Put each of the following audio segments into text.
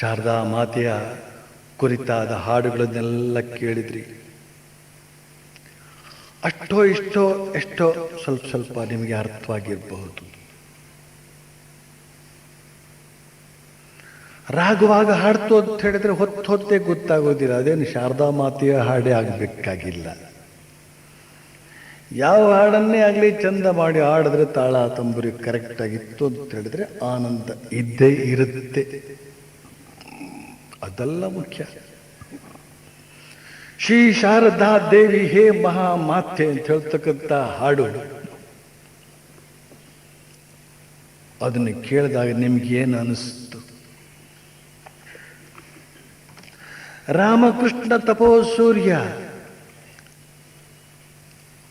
ಶಾರದಾ ಮಾತೆಯ ಕುರಿತಾದ ಹಾಡುಗಳನ್ನೆಲ್ಲ ಕೇಳಿದ್ರಿ. ಅಷ್ಟೋ ಇಷ್ಟೋ ಎಷ್ಟೋ ಸ್ವಲ್ಪ ಸ್ವಲ್ಪ ನಿಮಗೆ ಅರ್ಥವಾಗಿರಬಹುದು. ರಾಗುವಾಗ ಹಾಡ್ತು ಅಂತ ಹೇಳಿದ್ರೆ ಹೊತ್ತು ಹೊತ್ತೇ ಗೊತ್ತಾಗೋದಿಲ್ಲ. ಅದೇನು ಶಾರದಾ ಮಾತೆಯ ಹಾಡೇ ಆಗಬೇಕಾಗಿಲ್ಲ. ಯಾವ ಹಾಡನ್ನೇ ಆಗಲಿ ಚಂದ ಮಾಡಿ ಹಾಡಿದ್ರೆ ತಾಳ ತಂಬುರಿ ಕರೆಕ್ಟಾಗಿತ್ತು ಅಂತ ಹೇಳಿದ್ರೆ ಆನಂದ ಇದ್ದೇ ಇರುತ್ತೆ. ಅದೆಲ್ಲ ಮುಖ್ಯ. ಶ್ರೀ ಶಾರದಾ ದೇವಿ ಹೇ ಮಹಾ ಮಾತೆ ಅಂತ ಹೇಳ್ತಕ್ಕಂಥ ಹಾಡು. ಅದನ್ನು ಕೇಳಿದಾಗ ನಿಮ್ಗೇನು ಅನಿಸ್ತು? ರಾಮಕೃಷ್ಣ ತಪೋ ಸೂರ್ಯ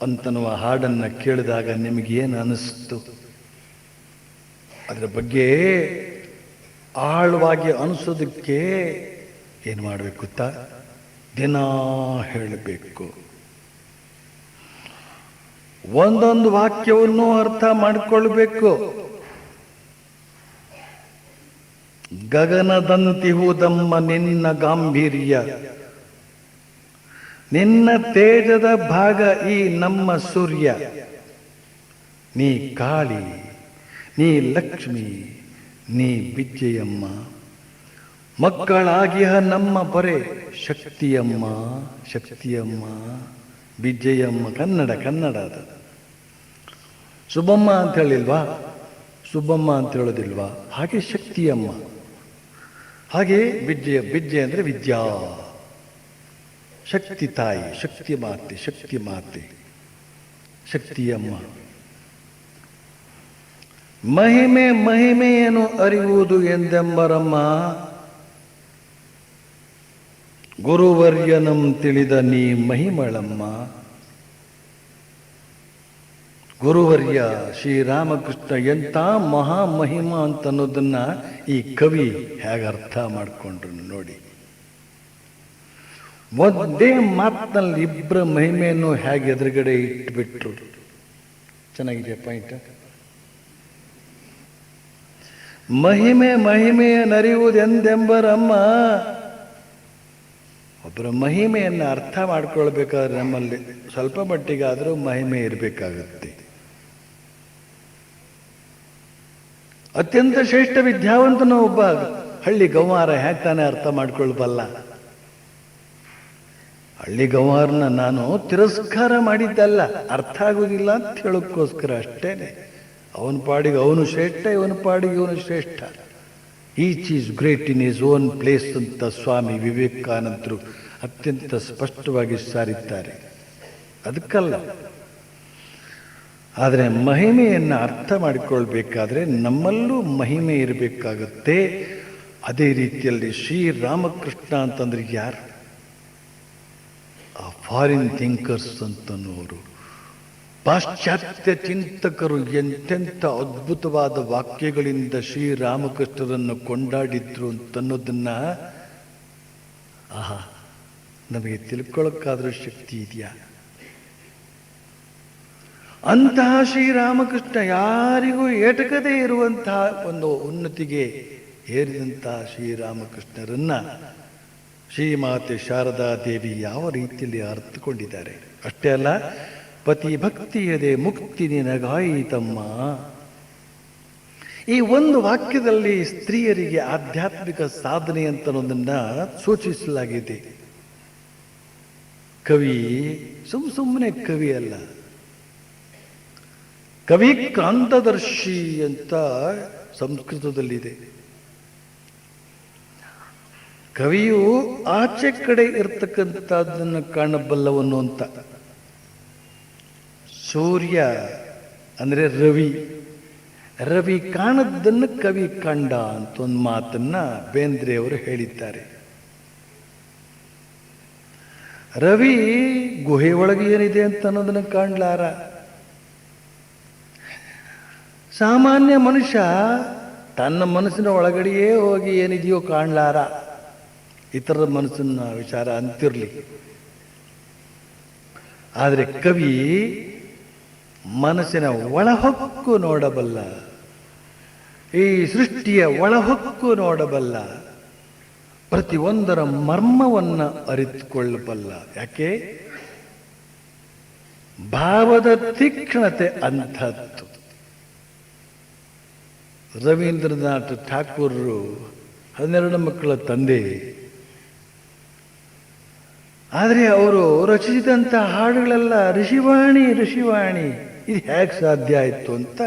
ಅಂತನ್ನುವ ಹಾಡನ್ನು ಕೇಳಿದಾಗ ನಿಮಗೇನು ಅನಿಸ್ತು? ಅದರ ಬಗ್ಗೆ ಆಳವಾಗಿ ಅನಿಸೋದಕ್ಕೆ ಏನು ಮಾಡಬೇಕು ಗೊತ್ತಾ? ದಿನ ಹೇಳಬೇಕು. ಒಂದೊಂದು ವಾಕ್ಯವನ್ನು ಅರ್ಥ ಮಾಡಿಕೊಳ್ಬೇಕು. ಗಗನದಂತಿಹುದಮ್ಮ ನಿನ್ನ ಗಾಂಭೀರ್ಯ. ನಿನ್ನ ತೇಜದ ಭಾಗ ಈ ನಮ್ಮ ಸೂರ್ಯ. ನೀ ಕಾಳಿ, ನೀ ಲಕ್ಷ್ಮಿ ನೀ ಬಿಜ್ಜೆಯಮ್ಮ. ಮಕ್ಕಳಾಗಿಹ ನಮ್ಮ ಪೊರೆ ಶಕ್ತಿಯಮ್ಮ ಶಕ್ತಿಯಮ್ಮ. ಬಿಜ್ಜೆಯಮ್ಮ ಕನ್ನಡ ಕನ್ನಡ ಅದ ಸುಬ್ಬಮ್ಮ ಅಂತ ಹೇಳಿಲ್ವಾ ಸುಬ್ಬಮ್ಮ ಅಂತ ಹೇಳೋದಿಲ್ವಾ ಹಾಗೆ ಶಕ್ತಿಯಮ್ಮ. ಹಾಗೆ ಬಿಜ್ಜೆಯ ಬಿಜ್ಜೆ ಅಂದರೆ ವಿದ್ಯಾ. ಶಕ್ತಿ ತಾಯಿ, ಶಕ್ತಿ ಮಾತೆ ಶಕ್ತಿ ಮಾತೆ. ಶಕ್ತಿಯಮ್ಮ. ಮಹಿಮೆ ಮಹಿಮೆಯನ್ನು ಅರಿಯುವುದು ಎಂದೆಂಬರಮ್ಮ. ಗುರುವರ್ಯನಂ ತಿಳಿದ ನೀ ಮಹಿಮಳಮ್ಮ. ಗುರುವರ್ಯ ಶ್ರೀರಾಮಕೃಷ್ಣ ಎಂಥ ಮಹಾಮಹಿಮ ಅಂತ ಅನ್ನೋದನ್ನ ಈ ಕವಿ ಹೇಗೆ ಅರ್ಥ ಮಾಡಿಕೊಂಡ್ರು ನೋಡಿ. ಒಂದೇ ಮಾತಿನಲ್ಲಿ ಇಬ್ಬರ ಮಹಿಮೆಯನ್ನು ಹೇಗೆ ಎದುರುಗಡೆ ಇಟ್ಬಿಟ್ರು. ಚೆನ್ನಾಗಿದೆ ಪಾಯಿಂಟ್ ಮಹಿಮೆ ಮಹಿಮೆಯ ನರಿಯುವುದೆಂದೆಂಬರಮ್ಮ? ಒಬ್ಬರ ಮಹಿಮೆಯನ್ನು ಅರ್ಥ ಮಾಡ್ಕೊಳ್ಬೇಕಾದ್ರೆ ನಮ್ಮಲ್ಲಿ ಸ್ವಲ್ಪ ಮಟ್ಟಿಗಾದರೂ ಮಹಿಮೆ ಇರಬೇಕಾಗುತ್ತೆ. ಅತ್ಯಂತ ಶ್ರೇಷ್ಠ ವಿದ್ಯಾವಂತನ ಒಬ್ಬ ಹಳ್ಳಿ ಗೌಮಾರ ಹ್ಯಾಕ್ ತಾನೇ ಅರ್ಥ ಮಾಡ್ಕೊಳ್ಬಲ್ಲ. ಹಳ್ಳಿ ಗೌಮಾರನ ನಾನು ತಿರಸ್ಕಾರ ಮಾಡಿದ್ದಲ್ಲ, ಅರ್ಥ ಆಗುವುದಿಲ್ಲ ಅಂತ ಹೇಳೋಕ್ಕೋಸ್ಕರ ಅಷ್ಟೇನೆ. ಅವನ ಪಾಡಿಗೆ ಅವನು ಶ್ರೇಷ್ಠ, ಇವನ ಪಾಡಿಗೆ ಇವನು ಶ್ರೇಷ್ಠ. Each is great in is own place ಅಂತ ಸ್ವಾಮಿ ವಿವೇಕಾನಂದರು ಅತ್ಯಂತ ಸ್ಪಷ್ಟವಾಗಿ ಸಾರಿದ್ದಾರೆ ಅದಕ್ಕಲ್ಲ. ಆದರೆ ಮಹಿಮೆಯನ್ನು ಅರ್ಥ ಮಾಡಿಕೊಳ್ಬೇಕಾದ್ರೆ ನಮ್ಮಲ್ಲೂ ಮಹಿಮೆ ಇರಬೇಕಾಗುತ್ತೆ. ಅದೇ ರೀತಿಯಲ್ಲಿ ಶ್ರೀರಾಮಕೃಷ್ಣ ಅಂತಂದ್ರೆ ಯಾರು? ಆ ಫಾರಿನ್ ಥಿಂಕರ್ಸ್ ಅಂತನೋರು ಪಾಶ್ಚಾತ್ಯ ಚಿಂತಕರು ಎಂತೆಂಥ ಅದ್ಭುತವಾದ ವಾಕ್ಯಗಳಿಂದ ಶ್ರೀರಾಮಕೃಷ್ಣರನ್ನು ಕೊಂಡಾಡಿದ್ರು ಅಂತನ್ನೋದನ್ನ, ಆಹಾ, ನಮಗೆ ತಿಳ್ಕೊಳ್ಳೋಕ್ಕಾದ್ರೂ ಶಕ್ತಿ ಇದೆಯಾ? ಅಂತಹ ಶ್ರೀರಾಮಕೃಷ್ಣ ಯಾರಿಗೂ ಏಟಕದೇ ಇರುವಂತಹ ಒಂದು ಉನ್ನತಿಗೆ ಏರಿದಂತಹ ಶ್ರೀರಾಮಕೃಷ್ಣರನ್ನ ಶ್ರೀಮಾತೆ ಶಾರದಾ ದೇವಿ ಯಾವ ರೀತಿಯಲ್ಲಿ ಅರ್ಥಕೊಂಡಿದ್ದಾರೆ ಅಷ್ಟೇ ಅಲ್ಲ ಪತಿ ಭಕ್ತಿಯದೆ ಮುಕ್ತಿ ನಿನಗಾಯಿತಮ್ಮ. ಈ ಒಂದು ವಾಕ್ಯದಲ್ಲಿ ಸ್ತ್ರೀಯರಿಗೆ ಆಧ್ಯಾತ್ಮಿಕ ಸಾಧನೆ ಅಂತ ಸೂಚಿಸಲಾಗಿದೆ. ಕವಿ, ಸುಮ್ ಸುಮ್ಮನೆ ಕವಿ ಅಲ್ಲ. ಕವಿ ಕಾಂತದರ್ಶಿ ಅಂತ ಸಂಸ್ಕೃತದಲ್ಲಿದೆ. ಕವಿಯು ಆಚೆ ಕಡೆ ಇರ್ತಕ್ಕಂಥದ್ದನ್ನು ಕಾಣಬಲ್ಲವನು ಅಂತ. ಸೂರ್ಯ ಅಂದರೆ ರವಿ. ರವಿ ಕಾಣದ್ದನ್ನು ಕವಿ ಕಂಡ ಅಂತ ಒಂದು ಮಾತನ್ನ ಬೇಂದ್ರೆಯವರು ಹೇಳಿದ್ದಾರೆ. ರವಿ ಗುಹೆ ಒಳಗೆ ಏನಿದೆ ಅಂತ ಅನ್ನೋದನ್ನು ಕಾಣಲಾರ? ಸಾಮಾನ್ಯ ಮನುಷ್ಯ ತನ್ನ ಮನಸ್ಸಿನ ಒಳಗಡೆಯೇ ಹೋಗಿ ಏನಿದೆಯೋ ಕಾಣ್ಲಾರ. ಇತರರ ಮನಸ್ಸನ್ನ ವಿಚಾರ ಅಂತಿರ್ಲಿ. ಆದರೆ ಕವಿ ಮನಸ್ಸಿನ ಒಳಹೊಕ್ಕು ನೋಡಬಲ್ಲ. ಈ ಸೃಷ್ಟಿಯ ಒಳಹೊಕ್ಕು ನೋಡಬಲ್ಲ. ಪ್ರತಿಯೊಂದರ ಮರ್ಮವನ್ನ ಅರಿತುಕೊಳ್ಳಬಲ್ಲ. ಯಾಕೆ? ಭಾವದ ತೀಕ್ಷ್ಣತೆ ಅಂಥದ್ದು. ರವೀಂದ್ರನಾಥ್ ಠಾಕೂರರು ಹನ್ನೆರಡು ಮಕ್ಕಳ ತಂದೆ. ಆದರೆ ಅವರು ರಚಿಸಿದಂಥ ಹಾಡುಗಳೆಲ್ಲ ಋಷಿವಾಣಿ ಋಷಿವಾಣಿ. ಇದು ಹೇಗೆ ಸಾಧ್ಯ ಆಯಿತು ಅಂತ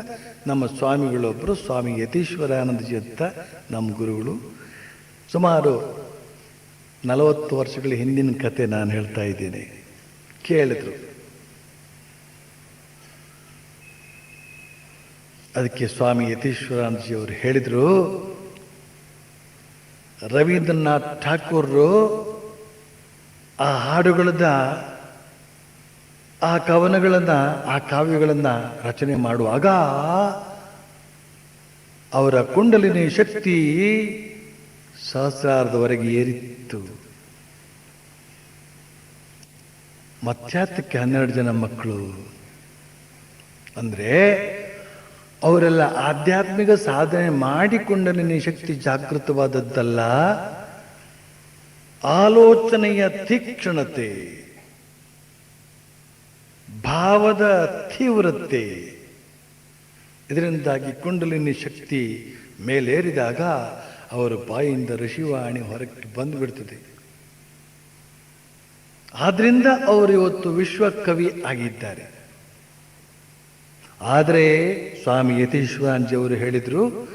ನಮ್ಮ ಸ್ವಾಮಿಗಳೊಬ್ಬರು ಸ್ವಾಮಿ ಯತೀಶ್ವರಾನಂದಜಿ ಅಂತ ನಮ್ಮ ಗುರುಗಳು. ಸುಮಾರು ನಲವತ್ತು ವರ್ಷಗಳ ಹಿಂದಿನ ಕತೆ ನಾನು ಹೇಳ್ತಾ ಇದ್ದೀನಿ. ಕೇಳಿದ್ರು. ಅದಕ್ಕೆ ಸ್ವಾಮಿ ಯತೀಶ್ವರಾನಂದಜಿ ಅವರು ಹೇಳಿದರು, ರವೀಂದ್ರನಾಥ್ ಠಾಕೂರರು, ಆ ಹಾಡುಗಳನ್ನ ಆ ಕವನಗಳನ್ನು, ಆ ಕಾವ್ಯಗಳನ್ನು ರಚನೆ ಮಾಡುವಾಗ ಅವರ ಕುಂಡಲಿನಿ ಶಕ್ತಿ ಸಹಸ್ರಾರ್ಧವರೆಗೆ ಏರಿತ್ತು. ಮತ್ಯಾತಕ್ಕೆ ಹನ್ನೆರಡು ಜನ ಮಕ್ಕಳು. ಅಂದ್ರೆ ಅವರೆಲ್ಲ ಆಧ್ಯಾತ್ಮಿಕ ಸಾಧನೆ ಮಾಡಿಕೊಂಡಲಿನ ಶಕ್ತಿ ಜಾಗೃತವಾದದ್ದಲ್ಲ, ಆಲೋಚನೆಯ ತೀಕ್ಷ್ಣತೆ. ಭಾವದ ತೀವ್ರತೆ. ಇದರಿಂದಾಗಿ ಕುಂಡಲಿನಿ ಶಕ್ತಿ ಮೇಲೇರಿದಾಗ ಅವರ ಬಾಯಿಂದ ಋಷಿವಾಣಿ ಹೊರಗೆ ಬಂದುಬಿಡ್ತದೆ. ಆದ್ರಿಂದ ಅವರು ಇವತ್ತು ವಿಶ್ವಕವಿ ಆಗಿದ್ದಾರೆ. ಆದರೆ ಸ್ವಾಮಿ ಯತೀಶ್ವರಾಂಜಿ ಅವರು ಹೇಳಿದರು,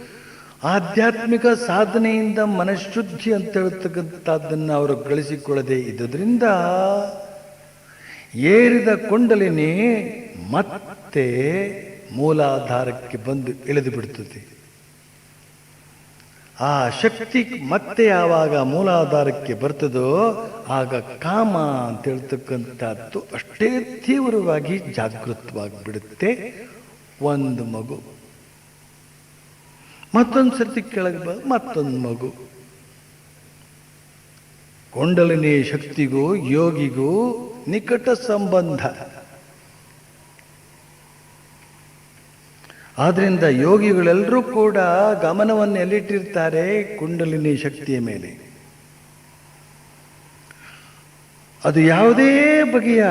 ಆಧ್ಯಾತ್ಮಿಕ ಸಾಧನೆಯಿಂದ ಮನಃಶುದ್ಧಿ ಅಂತ ಹೇಳ್ತಕ್ಕಂಥದ್ದನ್ನು ಅವರು ಗಳಿಸಿಕೊಳ್ಳದೆ ಇದ್ದುದರಿಂದ ಏರಿದ ಕುಂಡಲಿನಿ ಮತ್ತೆ ಮೂಲಾಧಾರಕ್ಕೆ ಬಂದು ಇಳಿದು ಬಿಡ್ತದೆ. ಆ ಶಕ್ತಿ ಮತ್ತೆ ಯಾವಾಗ ಮೂಲಾಧಾರಕ್ಕೆ ಬರ್ತದೋ ಆಗ ಕಾಮ ಅಂತ ಹೇಳ್ತಕ್ಕಂಥದ್ದು ಅಷ್ಟೇ ತೀವ್ರವಾಗಿ ಜಾಗೃತವಾಗಿ ಬಿಡುತ್ತೆ ಒಂದು ಮಗು. ಮತ್ತೊಂದು ಸರ್ತಿ ಕೆಳಗೆ ಬ, ಮತ್ತೊಂದು ಮಗು. ಕೊಂಡಲನೇ ಶಕ್ತಿಗೂ ಯೋಗಿಗೂ ನಿಕಟ ಸಂಬಂಧ. ಆದ್ರಿಂದ ಯೋಗಿಗಳೆಲ್ಲರೂ ಕೂಡ ಗಮನವನ್ನು ಎಲ್ಲಿಟ್ಟಿರ್ತಾರೆ? ಕುಂಡಲಿನಿ ಶಕ್ತಿಯ ಮೇಲೆ. ಅದು ಯಾವುದೇ ಬಗೆಯ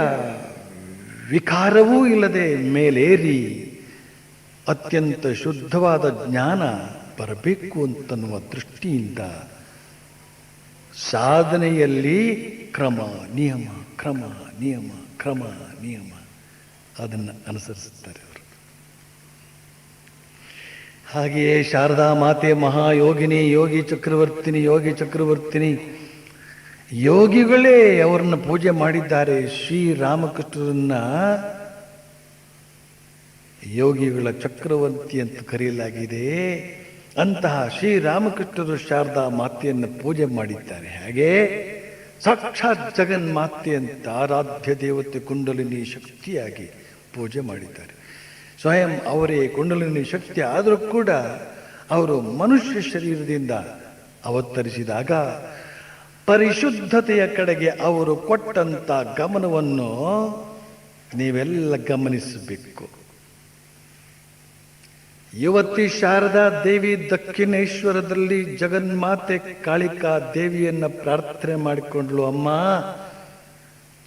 ವಿಕಾರವೂ ಇಲ್ಲದೆ ಮೇಲೇರಿ ಅತ್ಯಂತ ಶುದ್ಧವಾದ ಜ್ಞಾನ ಬರಬೇಕು ಅಂತನ್ನುವ ದೃಷ್ಟಿಯಿಂದ ಸಾಧನೆಯಲ್ಲಿ ಕ್ರಮ, ನಿಯಮ ಕ್ರಮ ನಿಯಮ ಕ್ರಮ, ನಿಯಮ. ಅದನ್ನು ಅನುಸರಿಸುತ್ತಾರೆ ಅವರು. ಹಾಗೆಯೇ ಶಾರದಾ ಮಾತೆ ಮಹಾಯೋಗಿನಿ, ಯೋಗಿ ಚಕ್ರವರ್ತಿನಿ ಯೋಗಿ ಚಕ್ರವರ್ತಿನಿ, ಯೋಗಿಗಳೇ ಅವರನ್ನು ಪೂಜೆ ಮಾಡಿದ್ದಾರೆ. ಶ್ರೀರಾಮಕೃಷ್ಣರನ್ನ ಯೋಗಿಗಳ ಚಕ್ರವರ್ತಿ ಅಂತ ಕರೆಯಲಾಗಿದೆ. ಅಂತಹ ಶ್ರೀರಾಮಕೃಷ್ಣರು ಶಾರದಾ ಮಾತೆಯನ್ನು ಪೂಜೆ ಮಾಡಿದ್ದಾರೆ. ಹಾಗೆ ಸಾಕ್ಷಾತ್ ಜಗನ್ಮಾತೆ ಅಂತ ಆರಾಧ್ಯ ದೇವತೆ ಕುಂಡಲಿನಿ ಶಕ್ತಿಯಾಗಿ ಪೂಜೆ ಮಾಡಿದ್ದಾರೆ. ಸ್ವಯಂ ಅವರೇ ಕುಂಡಲಿನಿ ಶಕ್ತಿ ಆದರೂ ಕೂಡ ಅವರು ಮನುಷ್ಯ ಶರೀರದಿಂದ ಅವತರಿಸಿದಾಗ ಪರಿಶುದ್ಧತೆಯ ಕಡೆಗೆ ಅವರು ಕೊಟ್ಟಂತ ಗಮನವನ್ನು ನೀವೆಲ್ಲ ಗಮನಿಸಬೇಕು. ಯುವತಿ ಶಾರದಾ ದೇವಿ ದಕ್ಷಿಣೇಶ್ವರದಲ್ಲಿ ಜಗನ್ಮಾತೆ ಕಾಳಿಕಾ ದೇವಿಯನ್ನ ಪ್ರಾರ್ಥನೆ ಮಾಡಿಕೊಂಡ್ಲು ಅಮ್ಮ,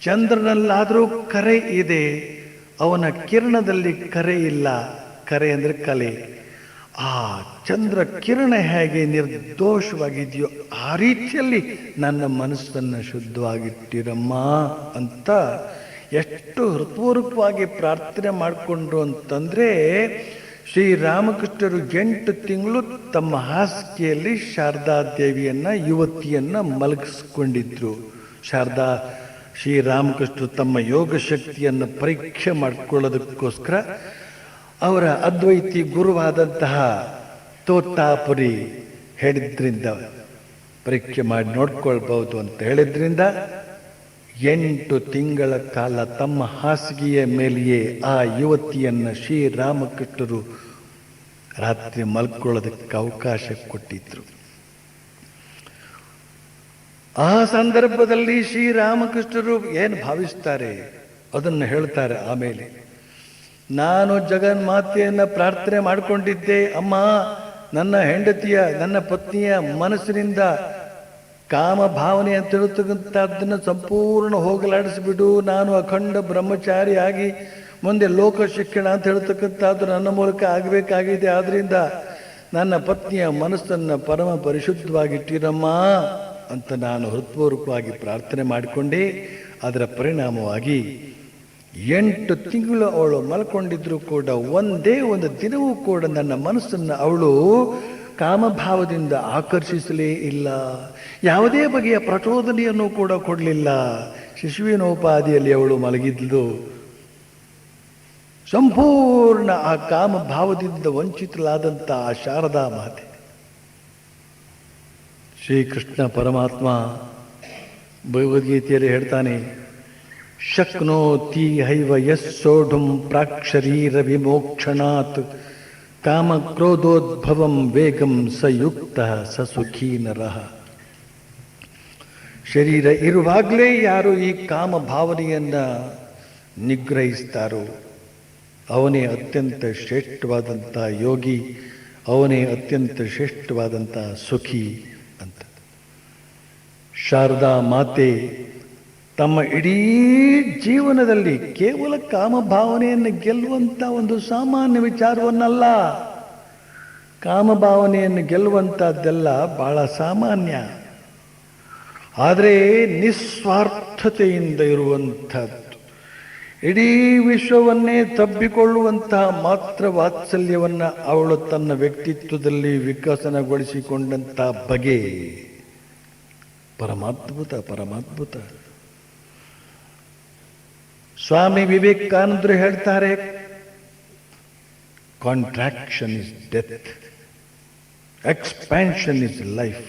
ಚಂದ್ರನಲ್ಲಾದರೂ ಕರೆ ಇದೆ, ಅವನ ಕಿರಣದಲ್ಲಿ ಕರೆ ಇಲ್ಲ. ಕರೆ ಅಂದ್ರೆ ಕಲೆ. ಆ ಚಂದ್ರ ಕಿರಣ ಹೇಗೆ ನಿರ್ದೋಷವಾಗಿದೆಯೋ ಆ ರೀತಿಯಲ್ಲಿ ನನ್ನ ಮನಸ್ಸನ್ನು ಶುದ್ಧವಾಗಿಟ್ಟಿರಮ್ಮ ಅಂತ ಎಷ್ಟು ಹೃತ್ಪೂರ್ವಕವಾಗಿ ಪ್ರಾರ್ಥನೆ ಮಾಡಿಕೊಂಡ್ರು ಅಂತಂದ್ರೆ ಶ್ರೀರಾಮಕೃಷ್ಣರು ಎಂಟು ತಿಂಗಳು ತಮ್ಮ ಹಾಸಿಗೆಯಲ್ಲಿ ಶಾರದಾ ದೇವಿಯನ್ನ, ಯುವತಿಯನ್ನ ಮಲಗಿಸ್ಕೊಂಡಿದ್ರು. ಶಾರದಾ ಶ್ರೀರಾಮಕೃಷ್ಣರು ತಮ್ಮ ಯೋಗ ಶಕ್ತಿಯನ್ನು ಪರೀಕ್ಷೆ ಮಾಡಿಕೊಳ್ಳೋದಕ್ಕೋಸ್ಕರ ಅವರ ಅದ್ವೈತಿ ಗುರುವಾದಂತಹ ತೋತಾಪುರಿ ಹೇಳಿದ್ರಿಂದ, ಪರೀಕ್ಷೆ ಮಾಡಿ ನೋಡ್ಕೊಳ್ಬಹುದು ಅಂತ ಹೇಳಿದ್ರಿಂದ ಎಂಟು ತಿಂಗಳ ಕಾಲ ತಮ್ಮ ಹಾಸಿಗೆಯ ಮೇಲೆಯೇ ಆ ಯುವತಿಯನ್ನು ಶ್ರೀರಾಮಕೃಷ್ಣರು ರಾತ್ರಿ ಮಲ್ಕೊಳ್ಳೋದಕ್ಕೆ ಅವಕಾಶ ಕೊಟ್ಟಿದ್ರು. ಆ ಸಂದರ್ಭದಲ್ಲಿ ಶ್ರೀರಾಮಕೃಷ್ಣರು ಏನು ಭಾವಿಸ್ತಾರೆ? ಅದನ್ನು ಹೇಳ್ತಾರೆ ಆಮೇಲೆ, ನಾನು ಜಗನ್ಮಾತೆಯನ್ನ ಪ್ರಾರ್ಥನೆ ಮಾಡಿಕೊಂಡಿದ್ದೆ, ಅಮ್ಮ. ನನ್ನ ಹೆಂಡತಿಯ, ನನ್ನ ಪತ್ನಿಯ ಮನಸ್ಸಿನಿಂದ ಕಾಮ ಭಾವನೆ ಅಂತ ಹೇಳ್ತಕ್ಕಂಥದ್ದನ್ನು ಸಂಪೂರ್ಣ ಹೋಗಲಾಡಿಸಿಬಿಡು. ನಾನು ಅಖಂಡ ಬ್ರಹ್ಮಚಾರಿಯಾಗಿ ಮುಂದೆ ಲೋಕ ಶಿಕ್ಷಣ ಅಂತ ಹೇಳ್ತಕ್ಕಂಥದ್ದು ನನ್ನ ಮೂಲಕ ಆಗಬೇಕಾಗಿದೆ. ಆದ್ದರಿಂದ ನನ್ನ ಪತ್ನಿಯ ಮನಸ್ಸನ್ನು ಪರಮ ಪರಿಶುದ್ಧವಾಗಿಟ್ಟಿರಮ್ಮ ಅಂತ ನಾನು ಹೃತ್ಪೂರ್ವಕವಾಗಿ ಪ್ರಾರ್ಥನೆ ಮಾಡಿಕೊಂಡೆ. ಅದರ ಪರಿಣಾಮವಾಗಿ ಎಂಟು ತಿಂಗಳು ಅವಳು ಮಲ್ಕೊಂಡಿದ್ರು ಕೂಡ ಒಂದೇ ಒಂದು ದಿನವೂ ಕೂಡ ನನ್ನ ಮನಸ್ಸನ್ನು ಅವಳು ಕಾಮಭಾವದಿಂದ ಆಕರ್ಷಿಸಲೇ ಇಲ್ಲ. ಯಾವುದೇ ಬಗೆಯ ಪ್ರಚೋದನೆಯನ್ನು ಕೂಡ ಕೊಡಲಿಲ್ಲ. ಶಿಶುವಿನೋಪಾದಿಯಲ್ಲಿ ಅವಳು ಮಲಗಿದ್ಲು. ಸಂಪೂರ್ಣ ಆ ಕಾಮಭಾವದಿಂದ ವಂಚಿತಲಾದಂಥ ಆ ಶಾರದಾ ಮಾತೆ. ಶ್ರೀಕೃಷ್ಣ ಪರಮಾತ್ಮ ಭಗವದ್ಗೀತೆಯಲ್ಲಿ ಹೇಳ್ತಾನೆ, ಶಕ್ನೋತಿ ಹೈವ ಯಸ್ಸೋಢುಂ ಪ್ರಾಕ್ಷರೀರ ವಿಮೋಕ್ಷಣಾತ್ ಕಾಮಕ್ರೋಧೋದ್ಭವಂ ವೇಗಂ ಸಯುಕ್ತ ಸ ಸುಖೀ ನರಃ ಶರೀರ ಇರುವಾಗಲೇ ಯಾರು ಈ ಕಾಮ ಭಾವನೆಯನ್ನು ನಿಗ್ರಹಿಸ್ತಾರೋ, ಅವನೇ ಅತ್ಯಂತ ಶ್ರೇಷ್ಠವಾದಂಥ ಯೋಗಿ, ಅವನೇ ಅತ್ಯಂತ ಶ್ರೇಷ್ಠವಾದಂಥ ಸುಖಿ ಅಂತ. ಶಾರದಾ ಮಾತೆ ತಮ್ಮ ಇಡೀ ಜೀವನದಲ್ಲಿ ಕೇವಲ ಕಾಮಭಾವನೆಯನ್ನು ಗೆಲ್ಲುವಂಥ ಒಂದು ಸಾಮಾನ್ಯ ವಿಚಾರವನ್ನಲ್ಲ. ಕಾಮಭಾವನೆಯನ್ನು ಗೆಲ್ಲುವಂಥದ್ದೆಲ್ಲ ಬಹಳ ಸಾಮಾನ್ಯ. ಆದರೆ ನಿಸ್ವಾರ್ಥತೆಯಿಂದ ಇರುವಂಥದ್ದು ಇಡೀ ವಿಶ್ವವನ್ನೇ ತಬ್ಬಿಕೊಳ್ಳುವಂತಹ ಮಾತ್ರ ವಾತ್ಸಲ್ಯವನ್ನು ಅವಳು ತನ್ನ ವ್ಯಕ್ತಿತ್ವದಲ್ಲಿ ವಿಕಸನಗೊಳಿಸಿಕೊಂಡಂಥ ಬಗೆ. ಪರಮಾದ್ಭುತ ಪರಮಾದ್ಭುತ. ಸ್ವಾಮಿ ವಿವೇಕಾನಂದರು ಹೇಳ್ತಾರೆ contraction is death expansion is life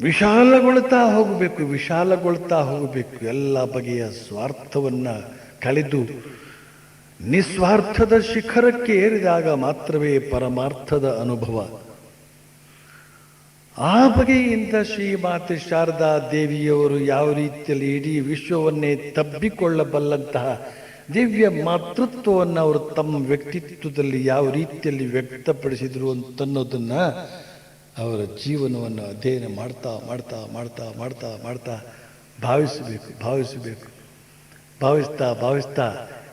ವಿಶಾಲಗೊಳ್ತಾ ಹೋಗಬೇಕು ವಿಶಾಲಗೊಳ್ತಾ ಹೋಗಬೇಕು, ಎಲ್ಲ ಬಗೆಯ ಸ್ವಾರ್ಥವನ್ನ ಕಳೆದು ನಿಸ್ವಾರ್ಥದ ಶಿಖರಕ್ಕೆ ಏರಿದಾಗ ಮಾತ್ರವೇ ಪರಮಾರ್ಥದ ಅನುಭವ. ಆ ಬಗೆಯಿಂದ ಶ್ರೀಮಾತೆ ಶಾರದಾ ದೇವಿಯವರು ಯಾವ ರೀತಿಯಲ್ಲಿ ಇಡೀ ವಿಶ್ವವನ್ನೇ ತಬ್ಬಿಕೊಳ್ಳಬಲ್ಲಂತಹ ದಿವ್ಯ ಮಾತೃತ್ವವನ್ನು ಅವರು ತಮ್ಮ ವ್ಯಕ್ತಿತ್ವದಲ್ಲಿ ಯಾವ ರೀತಿಯಲ್ಲಿ ವ್ಯಕ್ತಪಡಿಸಿದರು ಅಂತನ್ನೋದನ್ನು ಅವರ ಜೀವನವನ್ನು ಅಧ್ಯಯನ ಮಾಡ್ತಾ ಮಾಡ್ತಾ ಮಾಡ್ತಾ ಮಾಡ್ತಾ ಮಾಡ್ತಾ ಭಾವಿಸಬೇಕು ಭಾವಿಸಬೇಕು. ಭಾವಿಸ್ತಾ ಭಾವಿಸ್ತಾ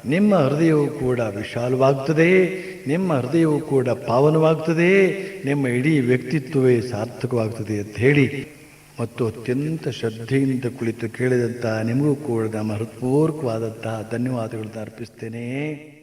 ನಿಮ್ಮ ಹೃದಯವು ಕೂಡ ವಿಶಾಲವಾಗ್ತದೆ, ನಿಮ್ಮ ಹೃದಯವು ಕೂಡ ಪಾವನವಾಗ್ತದೆ, ನಿಮ್ಮ ಇಡೀ ವ್ಯಕ್ತಿತ್ವವೇ ಸಾರ್ಥಕವಾಗ್ತದೆ ಅಂತ ಹೇಳಿ ಮತ್ತು ಅತ್ಯಂತ ಶ್ರದ್ಧೆಯಿಂದ ಕುಳಿತು ಕೇಳಿದಂತಹ ನಿಮಗೂ ಕೂಡ ನಮ್ಮ ಹೃತ್ಪೂರ್ವಕವಾದಂತಹ ಧನ್ಯವಾದಗಳನ್ನು ಅರ್ಪಿಸ್ತೇನೆ.